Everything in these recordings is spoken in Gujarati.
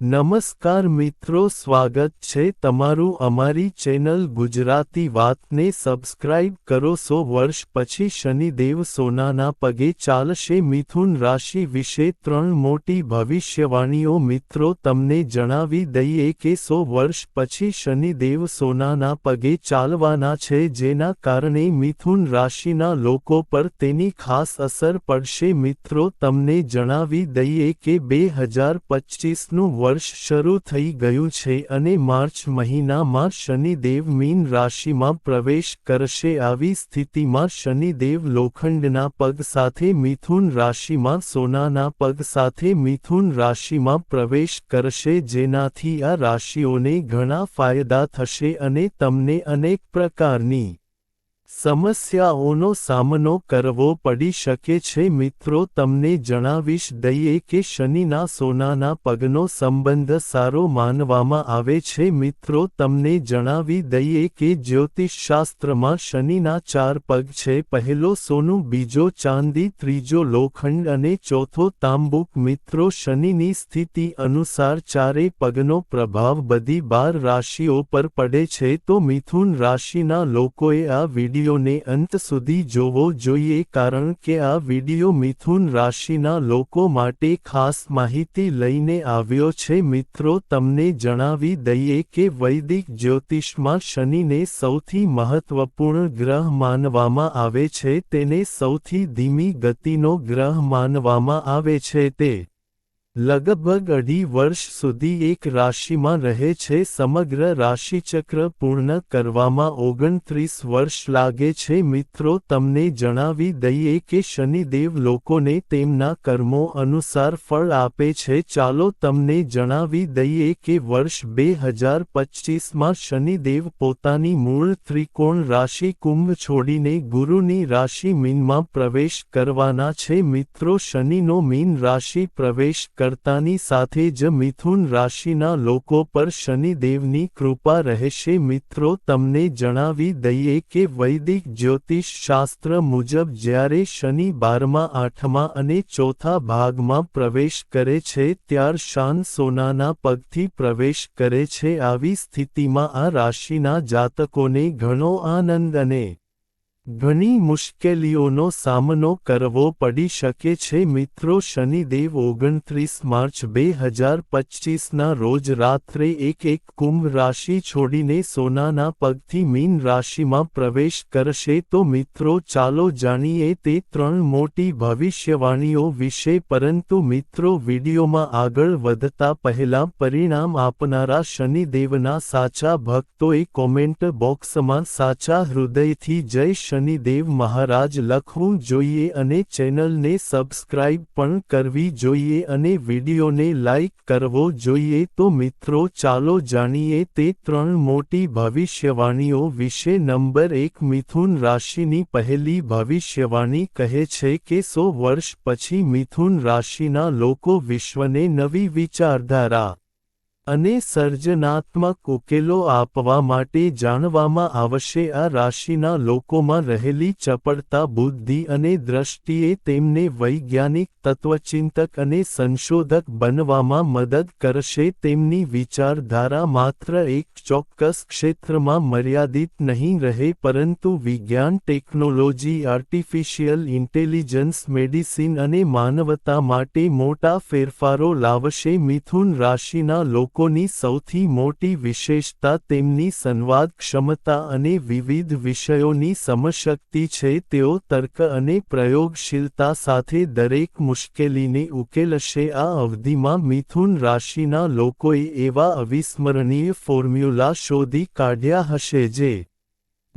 નમસ્કાર મિત્રો, સ્વાગત છે તમારું અમારી ચેનલ ગુજરાતી વાતને સબસ્ક્રાઇબ કરો. સો વર્ષ પછી શનિદેવ સોનાના પગે ચાલશે મિથુન રાશિ વિશે ત્રણ મોટી ભવિષ્યવાણીઓ. મિત્રો, તમને જણાવી દઈએ કે સો વર્ષ પછી શનિદેવ સોનાના પગે ચાલવાના છે, જેના કારણે મિથુન રાશિના લોકો પર તેની ખાસ અસર પડશે. મિત્રો, તમને જણાવી દઈએ કે બે હજાર પચીસનું વર્ષ શરૂ થઈ ગયું છે અને માર્ચ મહિનામાં શનિદેવ મીન રાશિમાં પ્રવેશ કરશે. આવી સ્થિતિમાં શનિદેવ લોખંડના પગ સાથે મિથુન રાશિમાં સોનાના પગ સાથે મિથુન રાશિમાં પ્રવેશ કરશે. જેનાથી આ રાશિઓને ઘણા ફાયદા થશે અને તમને અનેક પ્રકારની સમસ્યાઓનો સામનો કરવો પડી શકે છે મિત્રો, તમને જણાવીશ દઈએ કે શનિના સોનાના પગનો સંબંધ સારો માનવામાં આવે છે મિત્રો, તમને જણાવી દઈએ કે જ્યોતિષશાસ્ત્રમાં શનિના ચાર પગ છે, પહેલો સોનું, બીજો ચાંદી, ત્રીજો લોખંડ અને ચોથો તાંબુક. મિત્રો, શનિની સ્થિતિ અનુસાર ચારે પગનો પ્રભાવ બધી બાર રાશિઓ પર પડે છે, તો મિથુન રાશિના લોકોએ આ વીડિયો વિડીયોને અંત સુધી જોવો જોઈએ કારણ કે આ વીડિયો મિથુન રાશિના લોકો માટે ખાસ માહિતી લઈને આવ્યો છે. મિત્રો, તમને જણાવી દઈએ કે વૈદિક જ્યોતિષમાં શનિને સૌથી મહત્વપૂર્ણ ગ્રહ માનવામાં આવે છે. તેને સૌથી ધીમી ગતિનો ગ્રહ માનવામાં આવે છે તે લગભગ અઢી વર્ષ સુધી એક રાશિમાં રહે છે. સમગ્ર રાશિચક્ર પૂર્ણ કરવામાં ઓગણત્રીસ વર્ષ લાગે છે. મિત્રો, તમને જણાવી દઈએ કે શનિદેવ લોકોને તેમના કર્મો અનુસાર ફળ આપે છે. ચાલો તમને જણાવી દઈએ કે વર્ષ બે હજાર પચીસમાં શનિદેવ પોતાની મૂળ ત્રિકોણ રાશિ કુંભ છોડીને ગુરુની રાશિ મીનમાં પ્રવેશ કરવાના છે. મિત્રો, શનિનો મીન રાશિ પ્રવેશ કર કરતાની સાથે જ મિથુન રાશિના લોકો પર શનિદેવની કૃપા રહેશે. મિત્રો, તમને જણાવી દઈએ કે વૈદિક જ્યોતિષ શાસ્ત્ર મુજબ જ્યારે શનિ બારમા, આઠમા અને ચોથા ભાગમાં પ્રવેશ કરે છે, ત્યાર શાન સોનાના પગથી પ્રવેશ કરે છે. આવી સ્થિતિમાં આ રાશિના જાતકોને ઘણો આનંદ અને ઘણી મુશ્કેલીઓનો સામનો કરવો પડી શકે છે. મિત્રો, શનિદેવ ઓગણત્રીસ માર્ચ બે હજાર પચીસના રોજ રાત્રે એક એક કુંભ રાશિ છોડીને સોનાના પગથી મીન રાશિમાં પ્રવેશ કરશે. તો મિત્રો, ચાલો જાણીએ તે ત્રણ મોટી ભવિષ્યવાણીઓ વિશે. પરંતુ મિત્રો, વિડીયોમાં આગળ વધતા પહેલા પરિણામ આપનારા શનિદેવના સાચા ભક્તોએ કોમેન્ટ બોક્સમાં સાચા હૃદયથી જય શનિદેવ મહારાજ લખવું જોઈએ અને ચેનલને સબસ્ક્રાઇબ પણ કરવી જોઈએ અને વિડીયોને લાઇક કરવો જોઈએ. તો મિત્રો, ચાલો જાણીએ તે ત્રણ મોટી ભવિષ્યવાણીઓ વિશે. નંબર એક, મિથુન રાશિની પહેલી ભવિષ્યવાણી કહે છે કે સો વર્ષ પછી મિથુન રાશિના લોકો વિશ્વને નવી વિચારધારા અને સર્જનાત્મક ઉકેલો આપવા માટે જાણવામાં આવશે આ રાશિના લોકોમાં રહેલી ચપળતા બુદ્ધિ અને દ્રષ્ટિએ તેમને વૈજ્ઞાનિક, તત્વચિંતક અને સંશોધક બનવામાં મદદ કરશે. તેમની વિચારધારા માત્ર એક ચોક્કસ ક્ષેત્રમાં મર્યાદિત નહીં રહે, પરંતુ વિજ્ઞાન, ટેકનોલોજી, આર્ટિફિશિયલ ઇન્ટેલિજન્સ, મેડિસિન અને માનવતા માટે મોટા ફેરફારો લાવશે. મિથુન રાશિના લોકો લોકોની સૌથી મોટી વિશેષતા તેમની સંવાદ ક્ષમતા અને વિવિધ વિષયોની સમશક્તિ છે, તેઓ તર્ક અને પ્રયોગશીલતા સાથે દરેક મુશ્કેલીને ઉકેલશે. આ અવધિમાં મિથુન રાશિના લોકોએ એવા અવિસ્મરણીય ફોર્મ્યુલા શોધી કાઢ્યા હશે જે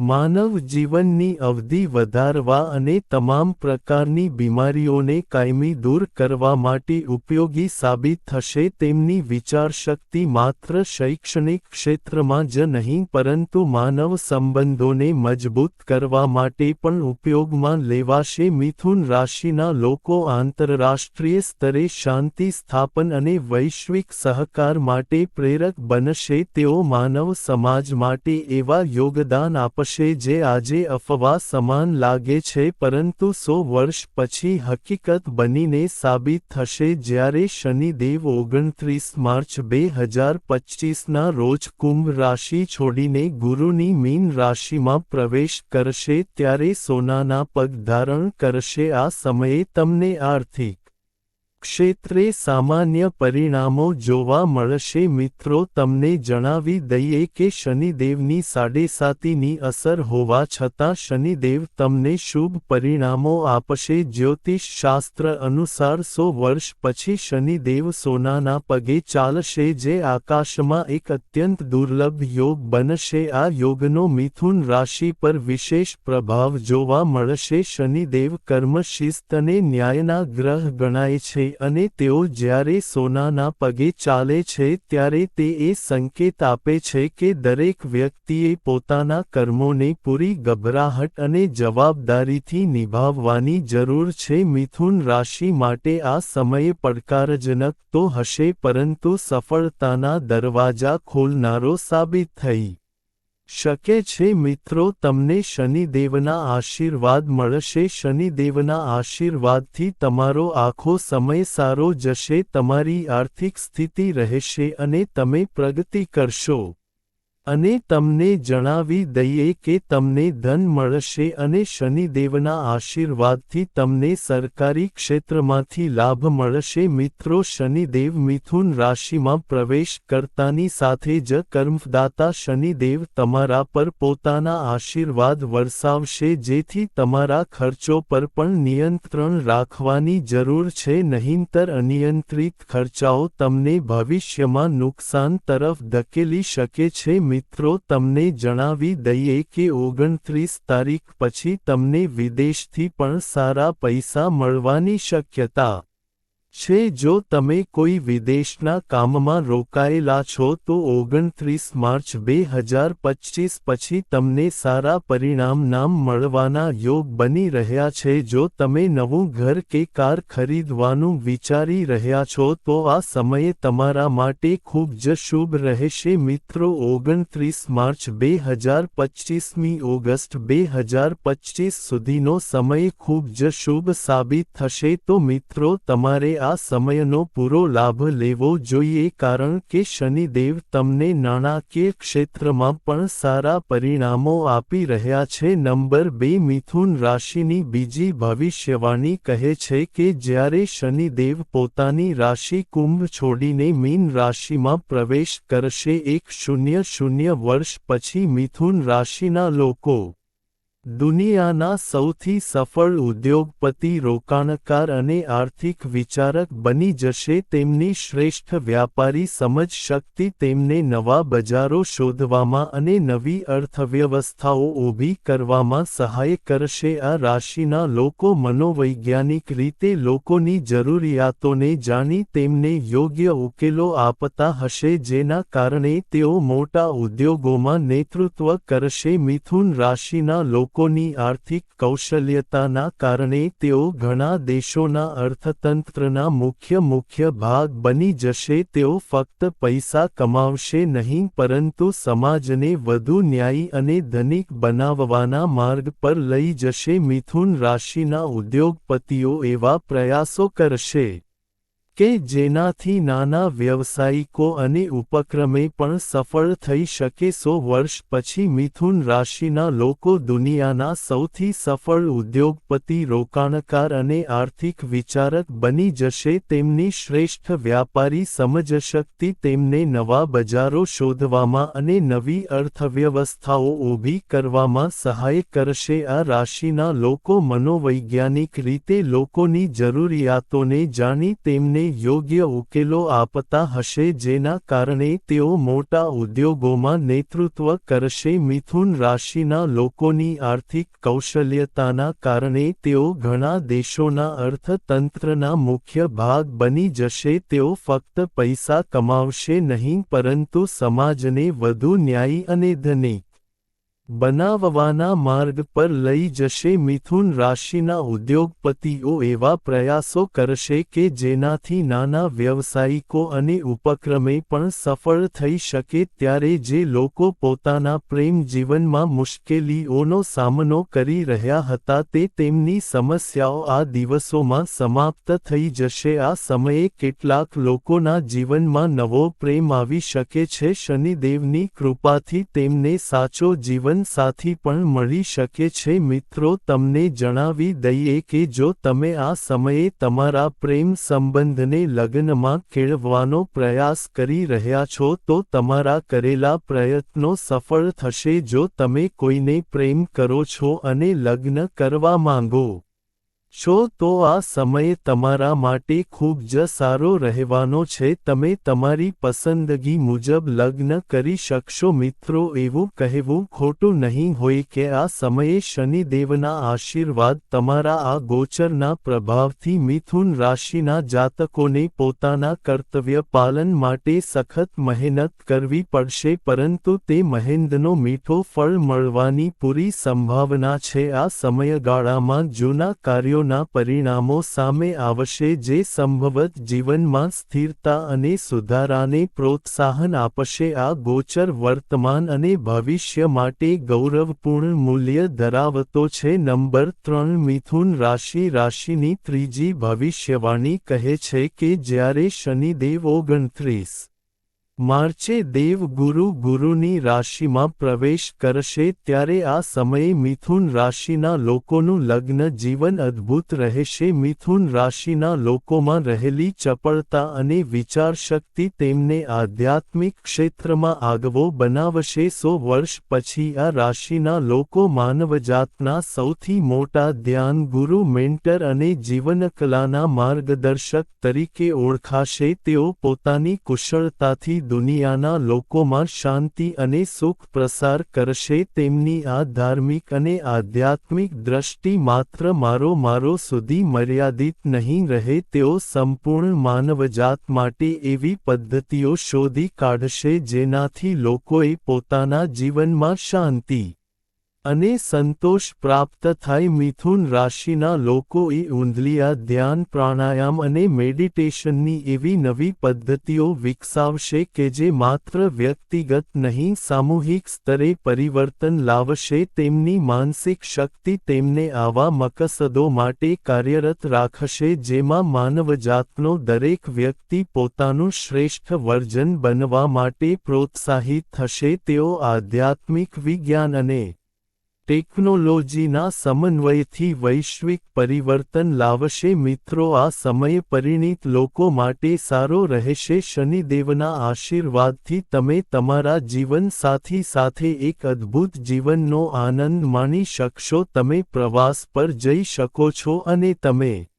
માનવ જીવનની અવધિ વધારવા અને તમામ પ્રકારની બીમારીઓને કાયમી દૂર કરવા માટે ઉપયોગી સાબિત થશે તેમની વિચારશક્તિ માત્ર શૈક્ષણિક ક્ષેત્રમાં જ નહીં, પરંતુ માનવ સંબંધોને મજબૂત કરવા માટે પણ ઉપયોગમાં લેવાશે. મિથુન રાશિના લોકો આંતરરાષ્ટ્રીય સ્તરે શાંતિ સ્થાપન અને વૈશ્વિક સહકાર માટે પ્રેરક બનશે. તેઓ માનવ સમાજ માટે એવા યોગદાન આપશે થશે જે આજે અફવા સમાન લાગે છે પરંતુ સો વર્ષ પછી હકીકત બનીને સાબિત થશે જ્યારે શનિદેવ ઓગણત્રીસ માર્ચ બે હજાર પચીસના રોજ કુંભ રાશિ છોડીને ગુરુની મીન રાશિમાં પ્રવેશ કરશે ત્યારે સોનાના પગ ધારણ કરશે. આ સમયે તમને આર્થિક ક્ષેત્રે સામાન્ય પરિણામો જોવા મળશે. મિત્રો, તમને જણાવી દઈએ કે શનિદેવની સાડેસાતીની અસર હોવા છતાં શનિદેવ તમને શુભ પરિણામો આપશે. જ્યોતિષ શાસ્ત્ર અનુસાર સો વર્ષ પછી શનિદેવ સોનાના પગે ચાલશે, જે આકાશમાં એક અત્યંત દુર્લભ યોગ બનશે. આ યોગનો મિથુન રાશિ પર વિશેષ પ્રભાવ જોવા મળશે. શનિદેવ કર્મ શિસ્ત અને ન્યાયના ગ્રહ ગણાય છે. અને તેઓ જ્યારે સોનાના પગે ચાલે છે ત્યારે તે એ સંકેત આપે છે કે દરેક વ્યક્તિએ પોતાના કર્મોને પૂરી ગભરાહટ અને જવાબદારીથી નિભાવવાની જરૂર છે. મિથુન રાશિ માટે આ સમયે પડકારજનક તો હશે, પરંતુ સફળતાના દરવાજા ખોલનારો સાબિત થઈ શકે છે મિત્રો, તમને શનિદેવના આશીર્વાદ મળશે. શનિદેવના આશીર્વાદથી તમારો આખો સમય સારો જશે, તમારી આર્થિક સ્થિતિ રહેશે અને તમે પ્રગતિ કરશો. અને તમને જણાવી દઈએ કે તમને ધન મળશે અને શનિદેવના આશીર્વાદથી તમને સરકારી ક્ષેત્રમાંથી લાભ મળશે. મિત્રો, શનિદેવ મિથુન રાશિમાં પ્રવેશ કરતાની સાથે જ કર્મદાતા શનિદેવ તમારા પર પોતાના આશીર્વાદ વરસાવશે, જેથી તમારા ખર્ચો પર પણ નિયંત્રણ રાખવાની જરૂર છે. નહીંતર અનિયંત્રિત ખર્ચાઓ તમને ભવિષ્યમાં નુકસાન તરફ ધકેલી શકે છે. મિત્રો, તમને જણાવી દઈએ કે ઓગણત્રીસ તારીખ પછી તમને વિદેશથી પણ સારા પૈસા મળવાની શક્યતા છે જો તમે કોઈ વિદેશના કામમાં રોકાયેલા છો તો ઓગણત્રીસ માર્ચ બે હજાર પચીસ પછી તમને સારા પરિણામ નામ મળવાના યોગ બની રહ્યા છે. જો તમે નવું ઘર કે કાર ખરીદવાનું વિચારી રહ્યા છો તો આ સમયે તમારા માટે ખૂબ જ શુભ રહેશે. મિત્રો, ઓગણત્રીસ માર્ચ બે હજાર પચીસમી ઓગસ્ટ બે હજાર પચીસ સુધીનો સમય ખૂબ જ શુભ સાબિત થશે. તો મિત્રો, તમારે આ સમયનો પૂરો લાભ લેવો જોઈએ કારણ કે શનિદેવ તમને નાણાકીય ક્ષેત્રમાં પણ સારા પરિણામો આપી રહ્યા છે. નંબર બે, મિથુન રાશિની બીજી ભવિષ્યવાણી કહે છે કે જ્યારે શનિદેવ પોતાની રાશિ કુંભ છોડીને મીન રાશિમાં પ્રવેશ કરશે, એક શૂન્ય શૂન્ય વર્ષ પછી મિથુન રાશિના લોકો દુનિયાના સૌથી સફળ ઉદ્યોગપતિ, રોકાણકાર અને આર્થિક વિચારક બની જશે. તેમની શ્રેષ્ઠ વ્યાપારી સમજ શક્તિ તેમને નવા બજારો શોધવામાં અને નવી અર્થવ્યવસ્થાઓ ઊભી કરવામાં સહાય કરશે. આ રાશિના લોકો મનોવૈજ્ઞાનિક રીતે લોકોની જરૂરિયાતોને જાણી તેમને યોગ્ય ઉકેલો આપતા હશે, જેના કારણે તેઓ મોટા ઉદ્યોગોમાં નેતૃત્વ કરશે. મિથુન રાશિના લોકો લોકોની આર્થિક કૌશલ્યતાના કારણે તેઓ ઘણા દેશોના અર્થતંત્રના મુખ્ય મુખ્ય ભાગ બની જશે, તેઓ ફક્ત પૈસા કમાવશે નહીં, પરંતુ સમાજને વધુ ન્યાયી અને ધનિક બનાવવાના માર્ગ પર લઈ જશે. મિથુન રાશિના ઉદ્યોગપતિઓ એવા પ્રયાસો કરશે. કે જેનાથી નાના વ્યવસાયિકો અને ઉપક્રમે પણ સફળ થઈ શકે સો વર્ષ પછી મિથુન રાશિના લોકો દુનિયાના સૌથી સફળ ઉદ્યોગપતિ, રોકાણકાર અને આર્થિક વિચારક બની જશે. તેમની શ્રેષ્ઠ વ્યાપારી સમજશક્તિ તેમને નવા બજારો શોધવામાં અને નવી અર્થવ્યવસ્થાઓ ઊભી કરવામાં સહાય કરશે. આ રાશિના લોકો મનોવૈજ્ઞાનિક રીતે લોકોની જરૂરિયાતોને જાણી તેમને યોગ્ય ઉકેલો આપતા હશે જેના કારણે તેઓ મોટા ઉદ્યોગોમાં નેતૃત્વ કરશે. મિથુન રાશિના લોકોની આર્થિક કૌશલ્યતાના કારણે તેઓ ઘણા દેશોના અર્થતંત્રના મુખ્ય ભાગ બની જશે. તેઓ ફક્ત પૈસા કમાવશે નહીં, પરંતુ સમાજને વધુ ન્યાયી અને ધનિક બનાવવાના માર્ગ પર લઈ જશે મિથુન રાશિના ઉદ્યોગપતિઓ એવા પ્રયાસો કરશે કે જેનાથી નાના વ્યવસાયિકો અને ઉપક્રમે પણ સફળ થઈ શકે ત્યારે જે લોકો પોતાના પ્રેમ જીવનમાં મુશ્કેલીઓનો સામનો કરી રહ્યા હતા તે તેમની સમસ્યાઓ આ દિવસોમાં સમાપ્ત થઈ જશે. આ સમયે કેટલાક લોકોના જીવનમાં નવો પ્રેમ આવી શકે છે. શનિદેવની કૃપાથી તેમને સાચો જીવન સાથી પણ મળી શકે છે. મિત્રો, તમને જણાવી દઈએ કે જો તમે આ સમયે તમારા પ્રેમ સંબંધને લગ્નમાં કેળવવાનો પ્રયાસ કરી રહ્યા છો, તો તમારા કરેલા પ્રયત્નો સફળ થશે. જો તમે કોઈને પ્રેમ કરો છો અને લગ્ન કરવા માંગો છો તો આ સમયે તમારા માટે ખૂબ જ સારો રહેવાનો છે. તમે તમારી પસંદગી મુજબ લગ્ન કરી શકશો. મિત્રો, એવું કહેવું ખોટું નહીં હોય કે આ સમયે શનિદેવના આશીર્વાદ તમારા આ ગોચરના પ્રભાવથી મિથુન રાશિના જાતકોને પોતાના કર્તવ્ય પાલન માટે સખત મહેનત કરવી પડશે, પરંતુ તે મહેનતનો મીઠો ફળ મળવાની પૂરી સંભાવના છે. આ સમયગાળામાં જૂના કાર્યો કાર્યોના પરિણામો સામે આવશે જે સંભવત જીવનમાં સ્થિરતા અને સુધારાને પ્રોત્સાહન આપશે. આ ગોચર વર્તમાન અને ભવિષ્ય માટે ગૌરવપૂર્ણ મૂલ્ય ધરાવતો છે. નંબર ત્રણ, મિથુન રાશિ રાશિની ત્રીજી ભવિષ્યવાણી કહે છે કે જ્યારે શનિદેવ ઓગણત્રીસ માર્ચે દેવ ગુરુ ગુરુની રાશિમાં પ્રવેશ કરશે ત્યારે આ સમયે મિથુન રાશિના લોકોનું લગ્ન જીવન અદ્ભુત રહેશે. મિથુન રાશિના લોકોમાં રહેલી ચપળતા અને વિચારશક્તિ તેમને આધ્યાત્મિક ક્ષેત્રમાં આગવો બનાવશે. સો વર્ષ પછી આ રાશિના લોકો માનવજાતના સૌથી મોટા ધ્યાન ગુરુ, મેન્ટર અને જીવનકલાના માર્ગદર્શક તરીકે ઓળખાશે. તેઓ પોતાની કુશળતાથી દુનિયાના લોકોમાં શાંતિ અને સુખ પ્રસાર કરશે તેમની આ ધાર્મિક અને આધ્યાત્મિક દ્રષ્ટિ માત્ર મારો મારો સુધી મર્યાદિત નહીં રહે, તેઓ સંપૂર્ણ માનવજાત માટે એવી પદ્ધતિઓ શોધી કાઢશે જેનાથી લોકોએ પોતાના જીવનમાં શાંતિ અને સંતોષ પ્રાપ્ત થાય મિથુન રાશિના લોકોએ ઊંધલિયા ધ્યાન, પ્રાણાયામ અને મેડિટેશનની એવી નવી પદ્ધતિઓ વિકસાવશે કે જે માત્ર વ્યક્તિગત નહીં, સામૂહિક સ્તરે પરિવર્તન લાવશે. તેમની માનસિક શક્તિ તેમને આવા મકસદો માટે કાર્યરત રાખશે જેમાં માનવજાતનો દરેક વ્યક્તિ પોતાનું શ્રેષ્ઠ વર્જન બનવા માટે પ્રોત્સાહિત થશે. તેઓ આધ્યાત્મિક વિજ્ઞાન અને ટેકનોલોજીના સમન્વયથી વૈશ્વિક પરિવર્તન લાવશે. મિત્રો, આ સમયે પરિણીત લોકો માટે સારો રહેશે. શનિદેવના આશીર્વાદથી તમે તમારા જીવનસાથી સાથે એક અદ્ભુત જીવનનો આનંદ માણી શકશો. તમે પ્રવાસ પર જઈ શકો છો અને તમે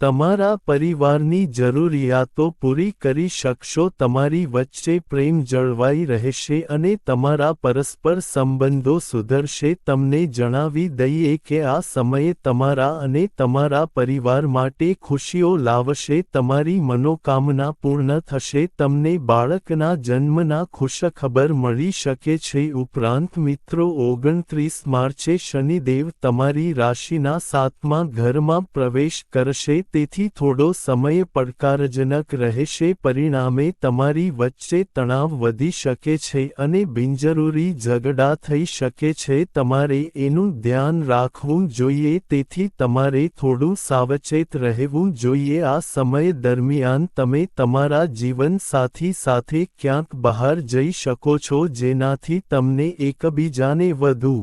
તમારા પરિવારની જરૂરિયાતો પૂરી કરી શકશો, તમારી વચ્ચે પ્રેમ જળવાઈ રહેશે અને તમારા પરસ્પર સંબંધો સુધરશે. તમને જણાવી દઈએ કે આ સમયે તમારા અને તમારા પરિવાર માટે ખુશીઓ લાવશે, તમારી મનોકામના પૂર્ણ થશે, તમને બાળકના જન્મના ખુશખબર મળી શકે છે. ઉપરાંત મિત્રો, ઓગણત્રીસ માર્ચે શનિદેવ તમારી રાશિના સાતમા ઘરમાં પ્રવેશ કરશે તેથી થોડો સમય પડકારજનક રહેશે, પરિણામે તમારી વચ્ચે તણાવ વધી શકે છે અને બિનજરૂરી ઝઘડા થઈ શકે છે. તમારે એનું ધ્યાન રાખવું જોઈએ, તેથી તમારે થોડું સાવચેત રહેવું જોઈએ. આ સમય દરમિયાન તમે તમારા જીવનસાથી સાથે ક્યાંક બહાર જઈ શકો છો, જેનાથી તમને એકબીજાને વધુ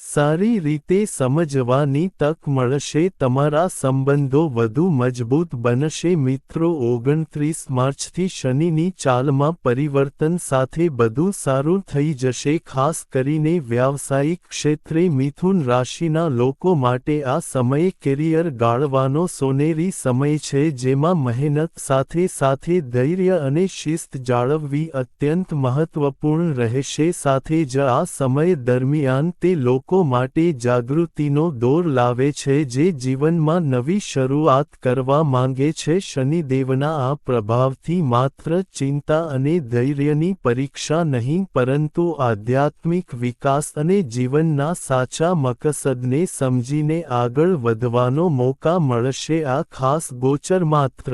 સારી રીતે સમજવાની તક મળશે, તમારા સંબંધો વધુ મજબૂત બનશે. મિત્રો, ઓગણત્રીસ માર્ચથી શનિની ચાલમાં પરિવર્તન સાથે બધું સારું થઈ જશે, ખાસ કરીને વ્યાવસાયિક ક્ષેત્રે મિથુન રાશિના લોકો માટે આ સમયે કેરિયર ગાળવાનો સોનેરી સમય છે, જેમાં મહેનત સાથે સાથે ધૈર્ય અને શિસ્ત જાળવવી અત્યંત મહત્વપૂર્ણ રહેશે. સાથે જ આ સમય દરમિયાન તે લોકો લોકો માટે જાગૃતિનો દોર લાવે છે જે જીવનમાં નવી શરૂઆત કરવા માંગે છે. શનિદેવના આ પ્રભાવથી માત્ર ચિંતા અને ધૈર્યની પરીક્ષા નહીં, પરંતુ આધ્યાત્મિક વિકાસ અને જીવનના સાચા મકસદને સમજીને આગળ વધવાનો મોકા મળશે. આ ખાસ ગોચર માત્ર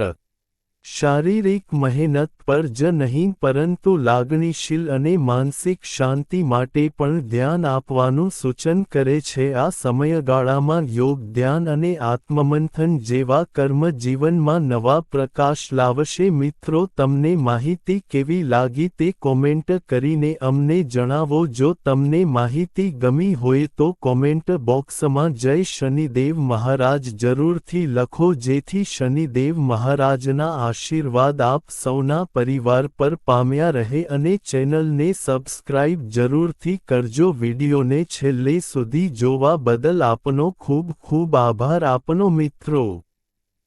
શારીરિક મહેનત પર જ નહીં, પરંતુ લાગણીશીલ અને માનસિક શાંતિ માટે પણ ધ્યાન આપવાનું સૂચન કરે છે. આ સમયગાળામાં યોગ, ધ્યાન અને આત્મમંથન જેવા કર્મ જીવનમાં નવા પ્રકાશ લાવશે. મિત્રો, તમને માહિતી કેવી લાગી તે કોમેન્ટ કરીને અમને જણાવો. જો તમને માહિતી ગમી હોય તો કોમેન્ટ બોક્સમાં જય શનિદેવ મહારાજ જરૂરથી લખો, જેથી શનિદેવ મહારાજના આશીર્વાદ આપ સૌના પરિવાર પર પામ્યા રહે અને ચેનલને સબસ્ક્રાઇબ જરૂરથી કરજો. વિડીયોને છેલ્લે સુધી જોવા બદલ આપનો ખૂબ ખૂબ આભાર. આપનો મિત્રો,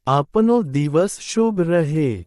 આપનો દિવસ શુભ રહે.